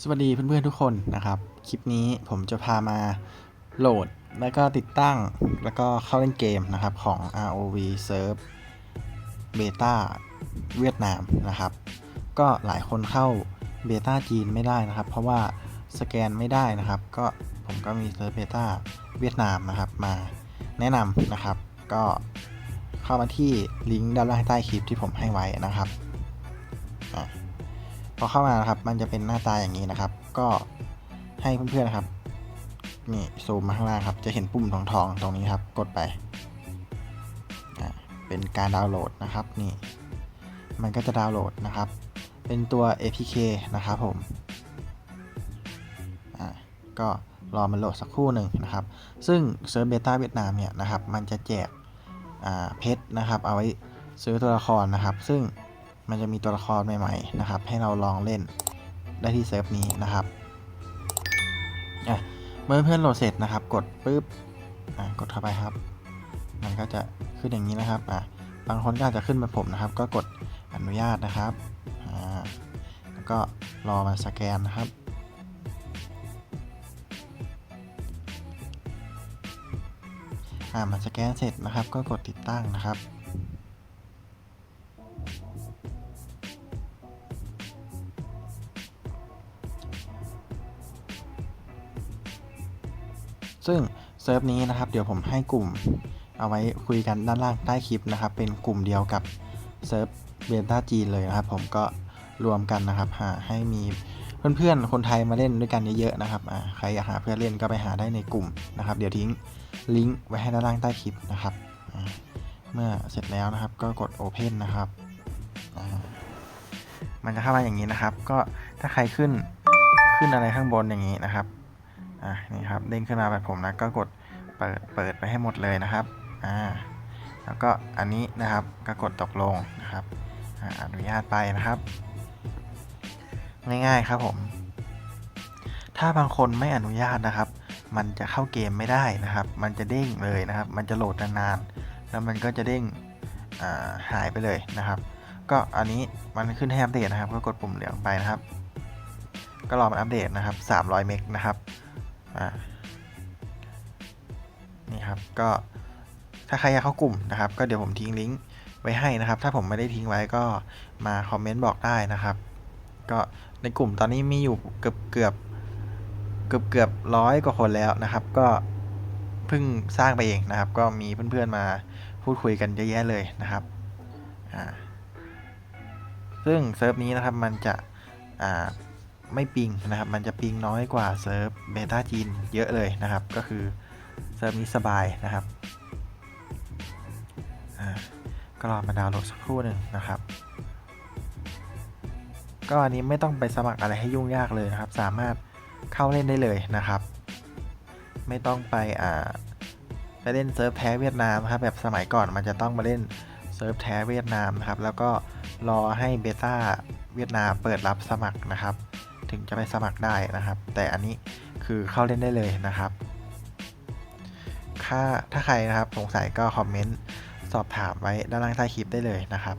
สวัสดีเพื่อนๆทุกคนนะครับ คลิปนี้ผมจะพามาโหลด แล้วก็ติดตั้ง แล้วก็เข้าเล่นเกมนะครับของ ROV Serve Beta เวียดนามนะครับ ก็หลายคนเข้าเบต้าจีนไม่ได้นะครับ เพราะว่าสแกนไม่ได้นะครับ ก็ผมก็มีเซิร์ฟเบต้าเวียดนามนะครับ มาแนะนำนะครับ ก็เข้ามาที่ลิงก์ด้านล่างใต้คลิปที่ผมให้ไว้นะครับ พอเข้ามานะครับ มันจะเป็นหน้าตาอย่างนี้นะครับ ก็ให้เพื่อนๆนะครับนี่ซูมมาข้างล่างครับ จะเห็นปุ่มทองทองๆตรงนี้ครับ กดไป เป็นการดาวน์โหลดนะครับ นี่ มันก็จะดาวน์โหลดนะครับ เป็นตัว APK นะครับผมอ่าก็รอมันโหลดสักครู่หนึ่งนะครับ ซึ่งเซิร์ฟเบต้าเวียดนามเนี่ยนะครับ มันจะแจกเพชรนะครับ เอาไว้ซื้อตัวละครนะครับ ซึ่ง มันจะมีตัวละครใหม่ๆนะครับ ให้เราลองเล่นได้ที่เซิร์ฟนี้นะครับเมื่อเพื่อนโหลดเสร็จนะครับ กดปุ๊บกดเข้าไปครับ มันก็จะขึ้นอย่างนี้นะครับอะบางคนก็อาจจะขึ้นแบบผมนะครับ ก็กดอนุญาตนะครับอ่าแล้วก็รอมาสแกนนะครับอ่ามันสแกนเสร็จนะครับ ก็กดติดตั้งนะครับ ซึ่งเซิร์ฟนี้นะครับเดี๋ยวผมให้กลุ่มเอาไว้คุยกันด้านล่างใต้คลิปนะครับ เป็นกลุ่มเดียวกับเซิร์ฟเบต้าจีนเลยนะครับ ผมก็รวมกันนะครับหาให้มีเพื่อนๆ คนไทยมาเล่นด้วยกันเยอะๆนะครับใครอยากหาเพื่อนเล่นก็ไปหาได้ในกลุ่มนะครับ เดี๋ยวทิ้งลิงก์ไว้ให้ด้านล่างใต้คลิปนะครับ เมื่อเสร็จแล้วนะครับ ก็กด Open นะครับ มันจะเข้ามาอย่างนี้นะครับ ก็ถ้าใครขึ้นขึ้นอะไรข้างบนอย่างนี้นะครับ อะนี่ครับเด้งขึ้นมาแบบผมนะก็กดเปิดเปิดไปให้หมดเลยนะครับอ่าแล้วก็อันนี้นะครับก็กดตกลงนะครับออนุญาตไปนะครับ ง่ายๆครับผม ถ้าบางคนไม่อนุญาตนะครับ มันจะเข้าเกมไม่ได้นะครับ มันจะเด้งเลยนะครับ มันจะโหลดนานๆแล้วมันก็จะเด้งาหายไปเลยนะครับ ก็อันนี้มันขึ้นให้อัปเดตนะครับ ก็กดปุ่มเหลืองไปนะครับ ก็รอมันอัปเดตนะครับ 300 เมกนะครับ อ่านี่ครับก็ถ้าใครอยากเข้ากลุ่มนะครับ ก็เดี๋ยวผมทิ้งลิงก์ไว้ให้นะครับ ถ้าผมไม่ได้ทิ้งไว้ก็มาคอมเมนต์บอกได้นะครับ ก็ในกลุ่มตอนนี้มีอยู่เกือบเกือบเกือบเกือบร้อยกว่าคนแล้วนะครับ ก็เพิ่งสร้างไปเองนะครับ ก็มีเพื่อนๆมาพูดคุยกันเยอะแยะเลยนะครับอ่าซึ่งเซิร์ฟนี้นะครับมันจะอ่า ไม่ปิงนะครับ มันจะปิงน้อยกว่าเซิร์ฟเบต้าจีนเยอะเลยนะครับ ก็คือเซิร์ฟนี้สบายนะครับก็รอมาดาวน์โหลดสักครู่หนึ่งนะครับ ก็อันนี้ไม่ต้องไปสมัครอะไรให้ยุ่งยากเลยนะครับ สามารถเข้าเล่นได้เลยนะครับ ไม่ต้องไปอ่าไปเล่นเซิร์ฟแท้เวียดนามนะครับแบบสมัยก่อนมันจะต้องมาเล่นเซิร์ฟแท้เวียดนามนะครับ แล้วก็รอให้เบต้าเวียดนามเปิดรับสมัครนะครับ ถึงจะไปสมัครได้นะครับ แต่อันนี้คือเข้าเล่นได้เลยนะครับถ้าถ้าใครนะครับสงสัยก็คอมเมนต์สอบถามไว้ด้านล่างใต้คลิปได้เลยนะครับ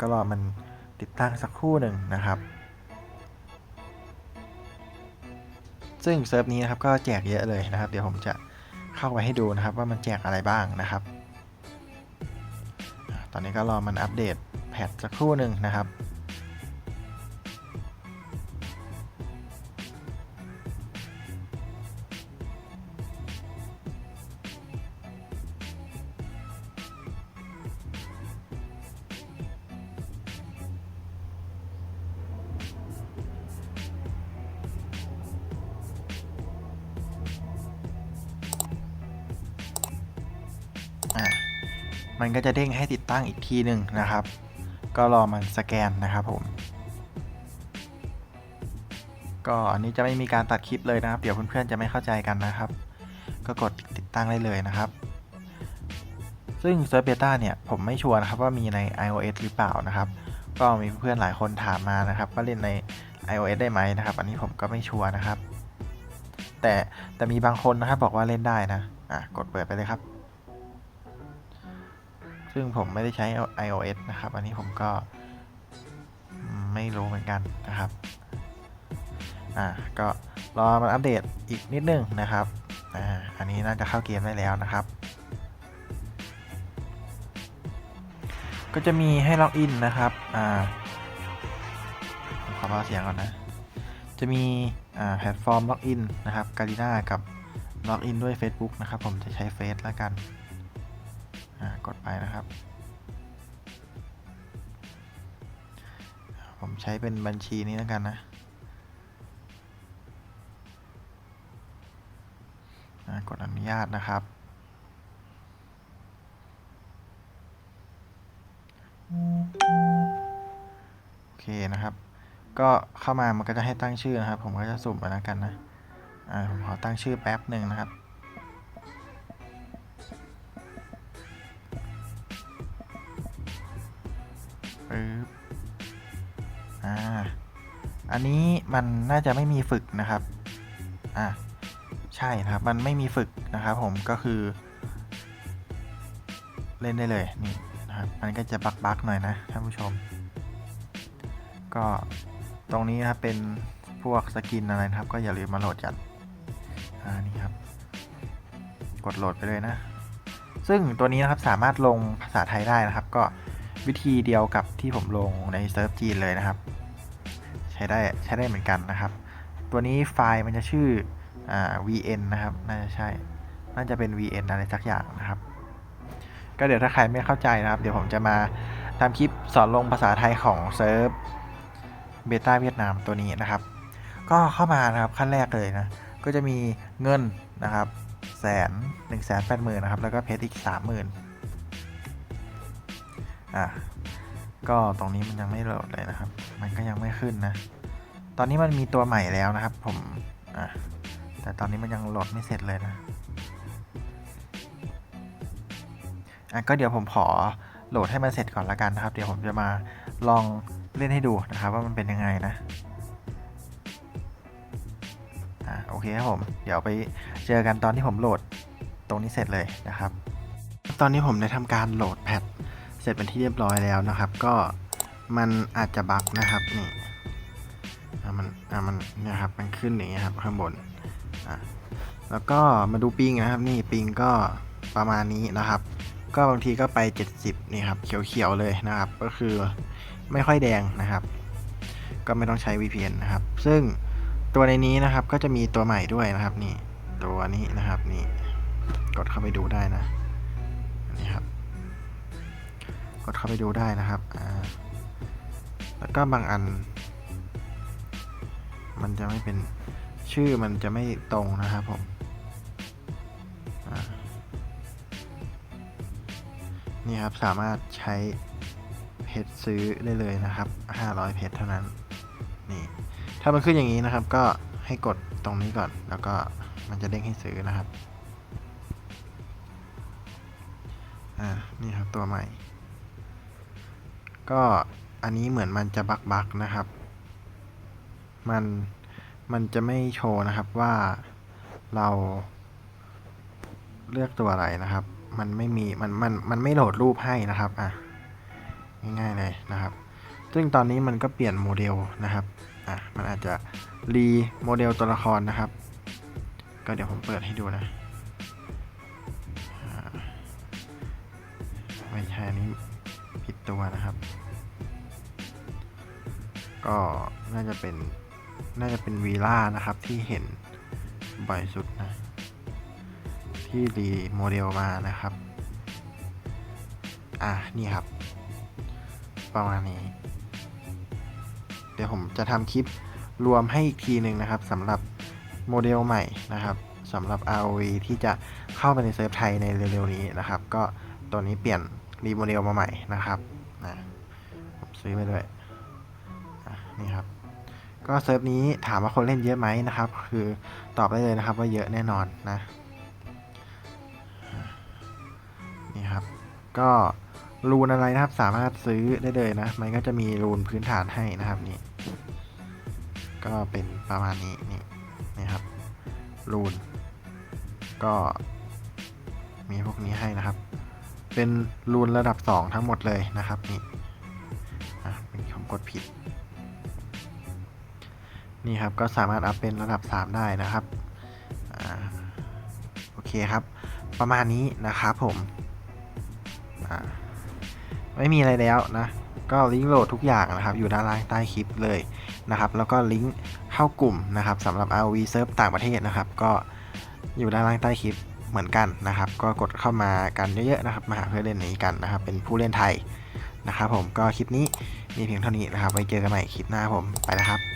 ก็รอมันติดตั้งสักครู่หนึ่งนะครับ ซึ่งเซิร์ฟนี้นะครับก็แจกเยอะเลยนะครับ เดี๋ยวผมจะเข้าไปให้ดูนะครับ ว่ามันแจกอะไรบ้างนะครับ ตอนนี้ก็รอมันอัปเดต แพทสักครู่หนึ่งนะครับอะมันก็จะเด้งให้ติดตั้งอีกทีหนึ่งนะครับ ก็รอมันสแกนนะครับผมก็อันนี้จะไม่มีการตัดคลิปเลยนะครับ เดี๋ยวเพื่อนๆจะไม่เข้าใจกันนะครับ ก็กดติดตั้งได้เลยนะครับ ซึ่งเซิร์ฟเบต้าเนี่ยผมไม่ชัวร์นะครับว่ามีใน iOS หรือเปล่านะครับ ก็มีเพื่อนๆหลายคนถามมานะครับว่าเล่นใน iOS ได้ไหมนะครับ อันนี้ผมก็ไม่ชัวร์นะครับ แต่แต่มีบางคนนะครับบอกว่าเล่นได้นะอะกดเปิดไปเลยครับ ซึ่งผมไม่ได้ใช้ iOS นะครับ อันนี้ผมก็ไม่รู้เหมือนกันนะครับ อ่า ก็รอมันอัปเดตอีกนิดนึงนะครับ อ่า อันนี้น่าจะเข้าเกมได้แล้วนะครับ ก็จะมีให้ล็อกอินนะครับ อ่าขอเบาเสียงก่อนนะ จะมี อ่า แพลตฟอร์มล็อกอินนะครับการีนากับล็อกอินด้วย Facebook นะครับ ผมจะใช้เฟซแล้วกัน กดไปนะครับ ผมใช้เป็นบัญชีนี้แล้วกันนะกดอนุญาตนะครับโอเคนะครับ ก็เข้ามามันก็จะให้ตั้งชื่อนะครับ ผมก็จะสุ่มไปแล้วกันนะผมขอตั้งชื่อแป๊บหนึ่งนะครับ ปึ๊บอ่าอันนี้มันน่าจะไม่มีฝึกนะครับอ่าใช่นะครับ มันไม่มีฝึกนะครับผมก็คือ เล่นได้เลยนี่นะครับมันก็จะบักๆหน่อยนะท่านผู้ชม ก็ตรงนี้นะครับเป็นพวกสกินอะไรนะครับ ก็อย่าลืมมาโหลดกันอ่านี่ครับ กดโหลดไปเลยนะ ซึ่งตัวนี้นะครับสามารถลงภาษาไทยได้นะครับ ก็ วิธีเดียวกับที่ผมลงในเซิร์ฟจีนเลยนะครับ ใช้ได้ใช้ได้เหมือนกันนะครับ ตัวนี้ไฟล์มันจะชื่ออ vn นะครับน่าจะใช่น่าจะเป็น vn อะไรสักอย่างนะครับ ก็เดี๋ยวถ้าใครไม่เข้าใจนะครับ เดี๋ยวผมจะมาทำคลิปสอนลงภาษาไทยของเซิร์ฟเบต้าเวียดนามตัวนี้นะครับ ก็เข้ามานะครับขั้นแรกเลยนะ ก็จะมีเงินนะครับแสนหนึ่งแสนแปดหมื่นนะครับ แล้วก็เพชรอีกสามหมื่น อะก็ตรงนี้มันยังไม่โหลดเลยนะครับ มันก็ยังไม่ขึ้นนะ ตอนนี้มันมีตัวใหม่แล้วนะครับ ผมอะแต่ตอนนี้มันยังโหลดไม่เสร็จเลยนะอะก็เดี๋ยวผมขอโหลดให้มันเสร็จก่อนละกันนะครับ เดี๋ยวผมจะมาลองเล่นให้ดูนะครับ ว่ามันเป็นยังไงนะอ่าโอเคครับผม เดี๋ยวไปเจอกันตอนที่ผมโหลดตรงนี้เสร็จเลยนะครับ ตอนนี้ผมได้ทำการโหลดแพท เสร็จเป็นที่เรียบร้อยแล้วนะครับ ก็มันอาจจะบั๊กนะครับนี่อ่ามันอ่ามันเนี่ยครับมันขึ้นอย่างเงี้ยครับข้างบนอ่าแล้วก็มาดูปิงนะครับนี่ปิงก็ประมาณนี้นะครับ ก็บางทีก็ไป 70 นี่ครับ เขียวๆเลยนะครับ ก็คือไม่ค่อยแดงนะครับ ก็ไม่ต้องใช้ VPN นะครับ ซึ่งตัวในนี้นะครับก็จะมีตัวใหม่ด้วยนะครับนี่ตัวนี้นะครับนี่กดเข้าไปดูได้นะนนี้ครับ กดเข้าไปดูได้นะครับอ่าแล้วก็บางอัน มันจะไม่เป็นชื่อมันจะไม่ตรงนะครับผมนี่ครับสามารถใช้เพชรซื้อได้เลยนะครับ 500 เพชรเท่านั้นนี่ถ้ามันขึ้นอย่างนี้นะครับ ก็ให้กดตรงนี้ก่อน แล้วก็มันจะเด้งให้ซื้อนะครับอ่านี่ครับตัวใหม่ ก็อันนี้เหมือนมันจะบักบักๆนะครับ มันมันจะไม่โชว์นะครับว่าเราเลือกตัวอะไรนะครับ มันไม่มี มัน มัน มันไม่โหลดรูปให้นะครับ อะ ง่ายๆเลยนะครับ ซึ่งตอนนี้มันก็เปลี่ยนโมเดลนะครับ อะ มันอาจจะรีโมเดลตัวละครนะครับ ก็เดี๋ยวผมเปิดให้ดูนะ ไม่ใช่นี้ ผิดตัวนะครับ ก็น่าจะเป็นน่าจะเป็นวีล่านะครับที่เห็นบ่อยสุดนะ ที่รีโมเดลมานะครับ อะ นี่ครับ ประมาณนี้ เดี๋ยวผมจะทำคลิปรวมให้อีกทีหนึ่งนะครับสำหรับโมเดลใหม่นะครับสำหรับ ROV ที่จะเข้าไปในเซิร์ฟไทยในเร็วๆนี้นะครับ ก็ตัวนี้เปลี่ยน รีโมเดลมาใหม่นะครับนะผมซื้อไปด้วยนี่ครับ ก็เซิร์ฟนี้ถามว่าคนเล่นเยอะไหมนะครับ คือตอบได้เลยนะครับว่าเยอะแน่นอนนะนี่ครับ ก็รูนอะไรนะครับสามารถซื้อได้เลยนะ มันก็จะมีรูนพื้นฐานให้นะครับนี่ ก็เป็นประมาณนี้นี่นี่ครับรูน ก็มีพวกนี้ให้นะครับ เป็นรูนระดับ 2 ทั้งหมดเลยนะครับนี่เป็นผมกดผิด นี่ครับก็สามารถอัพเป็นระดับ 3 ได้นะครับอโอเคครับ ประมาณนี้นะครับผมไม่มีอะไรแล้วนะก็ลิงก์โหลดทุกอย่างนะครับอยู่ด้านล่างใต้คลิปเลยนะครับ แล้วก็ลิงก์เข้ากลุ่มนะครับสำหรับ ROV เซิร์ฟต่างประเทศนะครับ ก็อยู่ด้านล่างใต้คลิป เหมือนกันนะครับ ก็กดเข้ามากันเยอะๆนะครับ มาหาเพื่อนเล่นนี้กันนะครับ เป็นผู้เล่นไทยนะครับผมก็คลิปนี้มีเพียงเท่านี้นะครับ ไว้เจอกันใหม่คลิปหน้าผมไปแล้วครับ